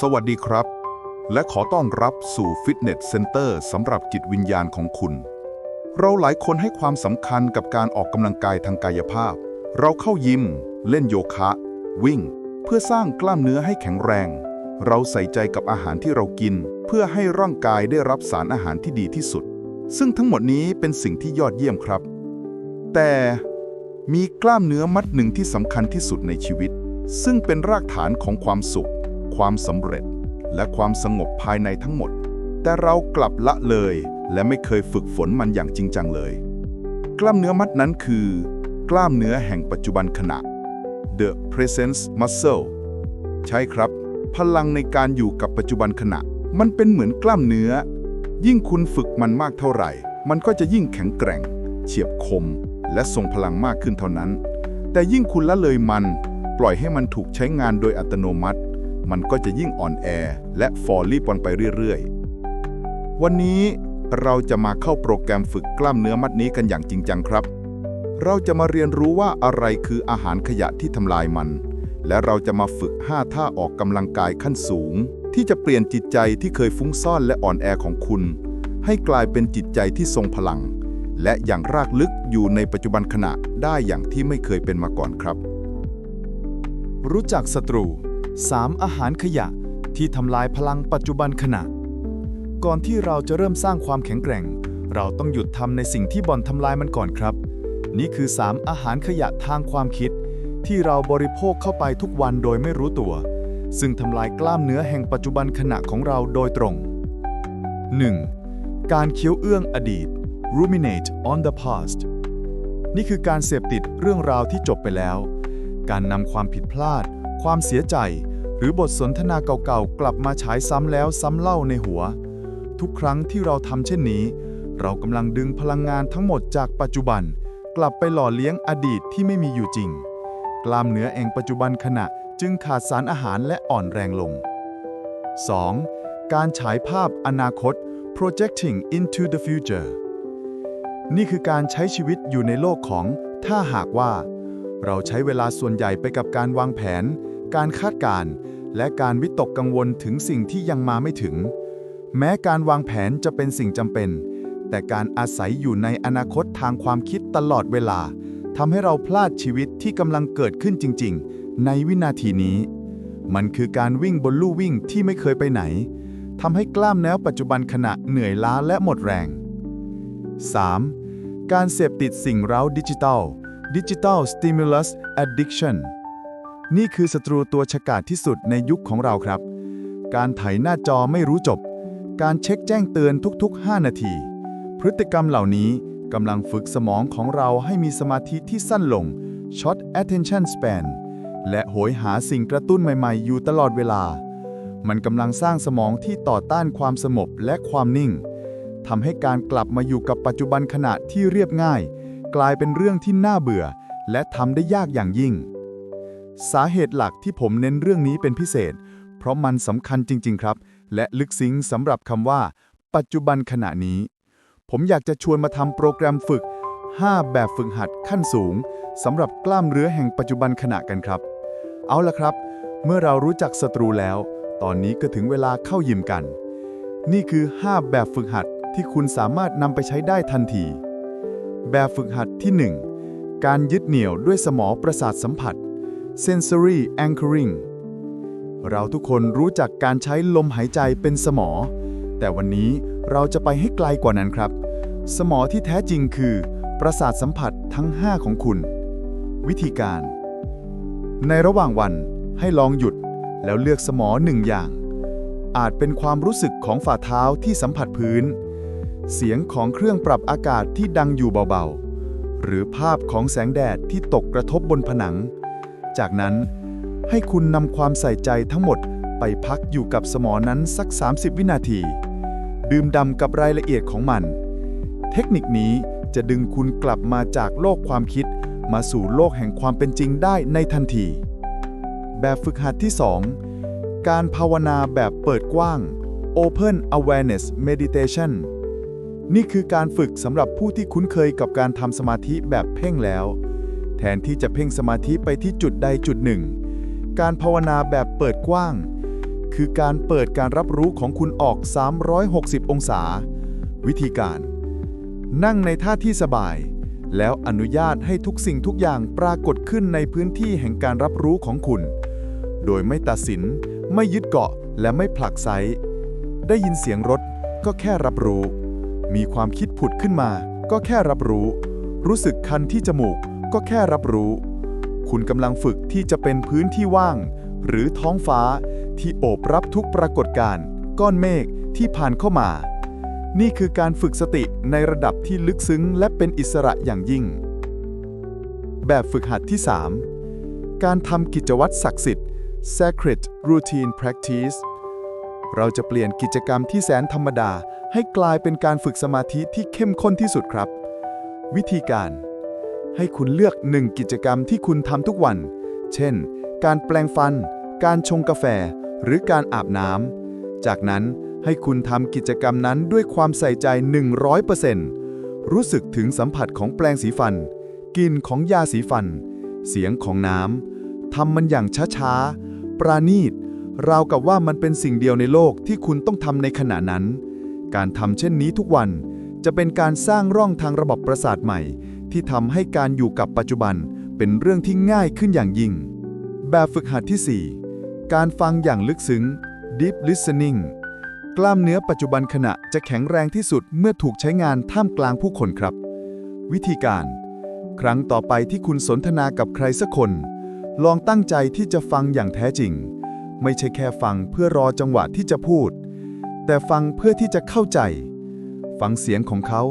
สวัสดีครับ และขอต้อนรับสู่ฟิตเนสเซ็นเตอร์สำหรับจิตวิญญาณของคุณ เราหลายคนให้ความสำคัญกับการออกกำลังกายทางกายภาพ เราเข้ายิม เล่นโยคะ วิ่ง เพื่อสร้างกล้ามเนื้อให้แข็งแรง เราใส่ใจกับอาหารที่เรากิน เพื่อให้ร่างกายได้รับสารอาหารที่ดีที่สุด ซึ่งทั้งหมดนี้เป็นสิ่งที่ยอดเยี่ยมครับ แต่มีกล้ามเนื้อมัดหนึ่งที่สำคัญที่สุดในชีวิต ซึ่งเป็นรากฐานของความสุข ความสำเร็จ และความสงบภายในทั้งหมด แต่เรากลับละเลย และไม่เคยฝึกฝนมันอย่างจริงจังเลย กล้ามเนื้อมัดนั้นคือ กล้ามเนื้อแห่งปัจจุบันขณะ The Presence Muscle ใช่ครับ พลังในการอยู่กับปัจจุบันขณะ มันเป็นเหมือนกล้ามเนื้อ ยิ่งคุณฝึกมันมากเท่าไหร่ มันก็จะยิ่งแข็งแกร่ง เฉียบคม และทรงพลังมากขึ้นเท่านั้น แต่ยิ่งคุณละเลยมัน ปล่อยให้มันถูกใช้งานโดยอัตโนมัติ มันก็จะยิ่งอ่อนแอ และฟอรีบวันไปเรื่อยๆ วันนี้เราจะมาเข้าโปรแกรมฝึกกล้ามเนื้อมัดนี้กันอย่างจริงจังครับ เราจะมาเรียนรู้ว่าอะไรคืออาหารขยะที่ทำลายมัน และเราจะมาฝึก 5 ท่าออกกำลังกายขั้นสูง ที่จะเปลี่ยนจิตใจที่เคยฟุ้งซ่อนและอ่อนแอของคุณ ให้กลายเป็นจิตใจที่ทรงพลัง และอย่างรากลึกอยู่ในปัจจุบันขณะได้อย่างที่ไม่เคยเป็นมาก่อนครับ รู้จักศัตรู 3 อาหารขยะที่ทำลายพลังปัจจุบันขณะ ก่อนที่เราจะเริ่มสร้างความแข็งแกร่ง เราต้องหยุดทำในสิ่งที่บ่อนทำลายมันก่อนครับ นี่คือ 3 อาหารขยะทางความคิด ที่เราบริโภคเข้าไปทุกวันโดยไม่รู้ตัว ซึ่งทำลายกล้ามเนื้อแห่งปัจจุบันขณะของเราโดยตรง 1. การเคี้ยวเอื้องอดีต ruminate on the past นี่คือการเสพติดเรื่องราวที่จบไปแล้ว การนำความผิดพลาด ความเสียใจ หรือบทสนทนาเก่าๆ กลับมาฉายซ้ำแล้วซ้ำเล่าในหัว ทุกครั้งที่เราทำเช่นนี้ เรากำลังดึงพลังงานทั้งหมดจากปัจจุบัน กลับไปหล่อเลี้ยงอดีตที่ไม่มีอยู่จริง กล้ามเนื้อเองปัจจุบันขณะจึงขาดสารอาหารและอ่อนแรงลง 2. การฉายภาพอนาคต projecting into the future นี่คือการใช้ชีวิตอยู่ในโลกของ ถ้าหากว่า เราใช้เวลาส่วนใหญ่ไปกับการวางแผน การคาดการณ์และการวิตกกังวลถึงสิ่งที่ยังมาไม่ถึง แม้การวางแผนจะเป็นสิ่งจำเป็น แต่การอาศัยอยู่ในอนาคตทางความคิดตลอดเวลาทำให้เราพลาดชีวิตที่กำลังเกิดขึ้นจริง ๆ ในวินาทีนี้ มันคือการวิ่งบนลู่วิ่งที่ไม่เคยไปไหนทำให้กล้ามเนื้อปัจจุบันขณะเหนื่อยล้าและหมดแรง 3. การเสพติดสิ่งเร้าดิจิทัล Digital Stimulus Addiction นี่คือศัตรูตัวฉกาจที่สุดในยุคของเราครับ การไถหน้าจอไม่รู้จบ การเช็คแจ้งเตือนทุกๆ 5 นาที พฤติกรรมเหล่านี้กำลังฝึกสมองของเราให้มีสมาธิที่สั้นลง Short Attention Span และโหยหาสิ่งกระตุ้นใหม่ๆ อยู่ตลอดเวลา มันกำลังสร้างสมองที่ต่อต้านความสงบและความนิ่งทำให้การกลับมาอยู่กับปัจจุบันขณะที่เรียบง่าย กลายเป็นเรื่องที่น่าเบื่อ และทำได้ยากอย่างยิ่ง สาเหตุหลักที่ผมเน้นเรื่องนี้เป็นพิเศษ เพราะมันสำคัญจริง ๆ ครับ และลึกซึ้งสำหรับคำว่า ปัจจุบันขณะนี้ ผมอยากจะชวนมาทำโปรแกรมฝึก 5 แบบฝึกหัดขั้นสูงสำหรับกล้ามเนื้อแห่งปัจจุบันขณะกันครับ เอาละครับ เมื่อเรารู้จักศัตรูแล้ว ตอนนี้ก็ถึงเวลาเข้ายิมกัน นี่คือ 5 แบบฝึกหัดที่คุณสามารถนำไปใช้ได้ทันที แบบฝึกหัดที่ 1 การยึดเหนี่ยวด้วยสมองประสาทสัมผัส sensory anchoring เราทุกคนรู้จักการใช้ลมหายใจเป็นสมอ แต่วันนี้เราจะไปให้ไกลกว่านั้นครับ สมอที่แท้จริงคือ ประสาทสัมผัสทั้ง 5 ของคุณ วิธีการ ในระหว่างวันให้ลองหยุดแล้วเลือกสมอหนึ่งอย่าง อาจเป็นความรู้สึกของฝ่าเท้าที่สัมผัสพื้น เสียงของเครื่องปรับอากาศที่ดังอยู่เบาๆ หรือภาพของแสงแดดที่ตกกระทบบนผนัง จากนั้นให้คุณนำความใส่ใจทั้งหมดไปพักอยู่กับสมอนั้นสัก 30 วินาที ดื่มดำกับรายละเอียดของมัน เทคนิคนี้จะดึงคุณกลับมาจากโลกความคิดมาสู่โลกแห่งความเป็นจริงได้ในทันที แบบฝึกหัดที่ 2 การภาวนาแบบเปิดกว้าง Open Awareness Meditation นี่คือการฝึกสำหรับผู้ที่คุ้นเคยกับการทำสมาธิแบบเพ่งแล้ว แทนที่จะเพ่งสมาธิไปที่จุดใดจุดหนึ่ง การภาวนาแบบเปิดกว้าง คือการเปิดการรับรู้ของคุณออก 360 องศา วิธีการ นั่งในท่าที่สบาย แล้วอนุญาตให้ทุกสิ่งทุกอย่างปรากฏขึ้นในพื้นที่แห่งการรับรู้ของคุณ โดยไม่ตัดสิน ไม่ยึดเกาะและไม่ผลักไสได้ยินเสียงรถก็แค่รับรู้ มีความคิดผุดขึ้นมา ก็แค่รับรู้ รู้สึกคันที่จมูก ก็แค่รับรู้ คุณกำลังฝึกที่จะเป็นพื้นที่ว่าง หรือท้องฟ้าที่โอบรับทุกปรากฏการณ์ก้อนเมฆที่ผ่านเข้ามา นี่คือการฝึกสติในระดับที่ลึกซึ้งและเป็นอิสระอย่างยิ่ง แบบฝึกหัดที่ 3 การทำกิจวัตรศักดิ์สิทธิ์ Sacred Routine Practice เราจะเปลี่ยนกิจกรรมที่แสนธรรมดา ให้กลายเป็นการฝึกสมาธิที่เข้มข้นที่สุดครับ วิธีการ ให้คุณเลือกหนึ่งกิจกรรมที่คุณทำทุกวัน เช่น การแปลงฟัน การชงกาแฟ หรือการอาบน้ำ จากนั้นให้คุณทำกิจกรรมนั้นด้วยความใส่ใจ 100%รู้สึกถึงสัมผัสของแปลงสีฟัน กลิ่นของยาสีฟัน เสียงของน้ำทำมันอย่างช้าๆ ปราณีต ราวกับว่ามันเป็นสิ่งเดียวในโลกที่คุณต้องทำในขณะนั้น การทำเช่นนี้ทุกวันจะเป็นการสร้างร่องทางระบบประสาทใหม่ ที่ทำให้การอยู่กับปัจจุบันเป็นเรื่องที่ง่ายขึ้นอย่างยิ่ง แบบฝึกหัดที่ 4 การฟังอย่างลึกซึ้ง deep listening กล้ามเนื้อปัจจุบันขณะจะแข็งแรงที่สุดเมื่อถูกใช้งานท่ามกลางผู้คนครับ วิธีการ ครั้งต่อไปที่คุณสนทนากับใครสักคน ลองตั้งใจที่จะฟังอย่างแท้จริง ไม่ใช่แค่ฟังเพื่อรอจังหวะที่จะพูด แต่ฟังเพื่อที่จะเข้าใจ ฟังเสียงของเขา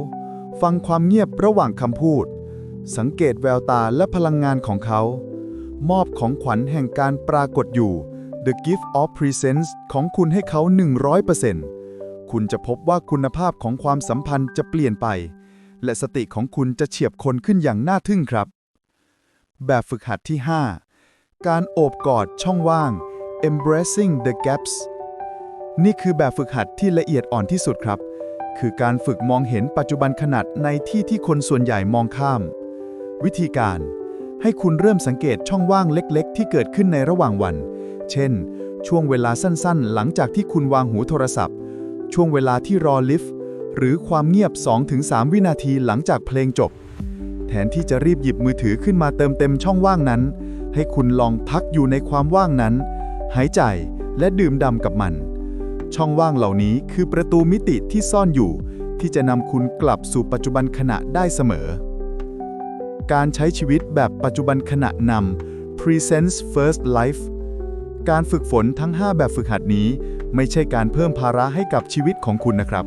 ฟังความเงียบระหว่างคำพูด สังเกตแววตาและพลังงานของเขา มอบของขวัญแห่งการปรากฏอยู่ The Gift of Presence ของคุณให้เขา 100%คุณจะพบว่าคุณภาพของความสัมพันธ์จะเปลี่ยนไป และสติของคุณจะเฉียบคนขึ้นอย่างน่าทึ่งครับ แบบฝึกหัดที่ 5 การโอบกอดช่องว่าง embracing the gaps นี่คือแบบฝึกหัดที่ละเอียดอ่อนที่สุดครับ คือการฝึกมองเห็นปัจจุบันขนาดในที่ที่คนส่วนใหญ่มองข้าม วิธีการ ให้คุณเริ่มสังเกตช่องว่างเล็ก ๆ ที่เกิดขึ้นในระหว่างวัน เช่น ช่วงเวลาสั้นๆ หลังจากที่คุณวางหูโทรศัพท์ ช่วงเวลาที่รอลิฟต์ หรือความเงียบ 2-3 วินาทีหลังจากเพลงจบ แทนที่จะรีบหยิบมือถือขึ้นมาเติมเต็มช่องว่างนั้น ให้คุณลองพักอยู่ในความว่างนั้น หายใจ และดื่มด่ำกับมัน ช่องว่างเหล่านี้คือประตูมิติที่ซ่อนอยู่ ที่จะนำคุณกลับสู่ปัจจุบันขณะได้เสมอ การใช้ชีวิตแบบปัจจุบันขณะนำ Presence First Life การฝึกฝนทั้ง 5 แบบฝึกหัดนี้ ไม่ใช่การเพิ่มภาระให้กับชีวิตของคุณนะครับ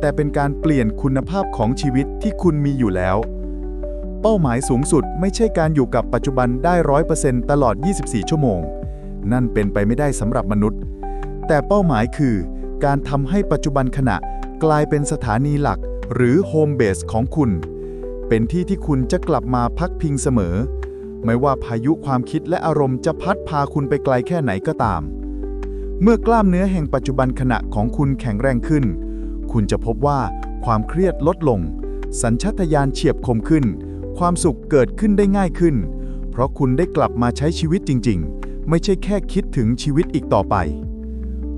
แต่เป็นการเปลี่ยนคุณภาพของชีวิตที่คุณมีอยู่แล้ว เป้าหมายสูงสุดไม่ใช่การอยู่กับปัจจุบันได้ร้อยเปอร์เซ็นต์ตลอด 24 ชั่วโมง นั่นเป็นไปไม่ได้สำหรับมนุษย์ แต่เป้าหมายคือ การทำให้ปัจจุบันขณะกลายเป็นสถานีหลัก หรือโฮมเบสของคุณ เป็นที่ที่คุณจะกลับมาพักพิงเสมอ ไม่ว่าพายุความคิดและอารมณ์จะพัดพาคุณไปไกลแค่ไหนก็ตาม เมื่อกล้ามเนื้อแห่งปัจจุบันขณะของคุณแข็งแรงขึ้น คุณจะพบว่าความเครียดลดลง สัญชาตญาณเฉียบคมขึ้น ความสุขเกิดขึ้นได้ง่ายขึ้น เพราะคุณได้กลับมาใช้ชีวิตจริง ๆ ไม่ใช่แค่คิดถึงชีวิตอีกต่อไป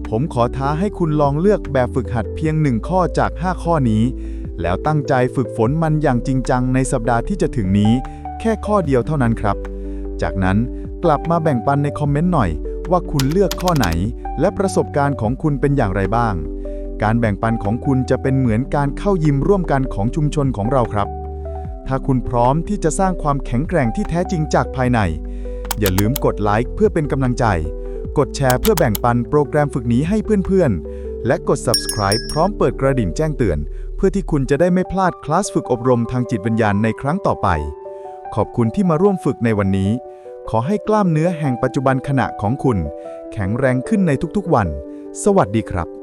ผมขอท้าให้คุณลองเลือกแบบฝึกหัดเพียงหนึ่งข้อจาก 5 ข้อนี้ แล้วตั้งใจฝึกฝนมันอย่างจริงจังในสัปดาห์ที่จะถึงนี้ แค่ข้อเดียวเท่านั้นครับ จากนั้นกลับมาแบ่งปันในคอมเมนต์หน่อย ว่าคุณเลือกข้อไหน และประสบการณ์ของคุณเป็นอย่างไรบ้าง การแบ่งปันของคุณจะเป็นเหมือนการเข้ายิมร่วมกันของชุมชนของเราครับ ถ้าคุณพร้อมที่จะสร้างความแข็งแกร่งที่แท้จริงจากภายใน อย่าลืมกดไลค์เพื่อเป็นกำลังใจ กดแชร์เพื่อแบ่งปันโปรแกรมฝึกนี้ให้เพื่อนๆ และกด subscribe พร้อมเปิดกระดิ่งแจ้งเตือน เพื่อที่คุณจะได้ไม่พลาดคลาสฝึกอบรมทางจิตวิญญาณในครั้งต่อไป ขอบคุณที่มาร่วมฝึกในวันนี้ ขอให้กล้ามเนื้อแห่งปัจจุบันขณะของคุณ แข็งแรงขึ้นในทุกๆวัน สวัสดีครับ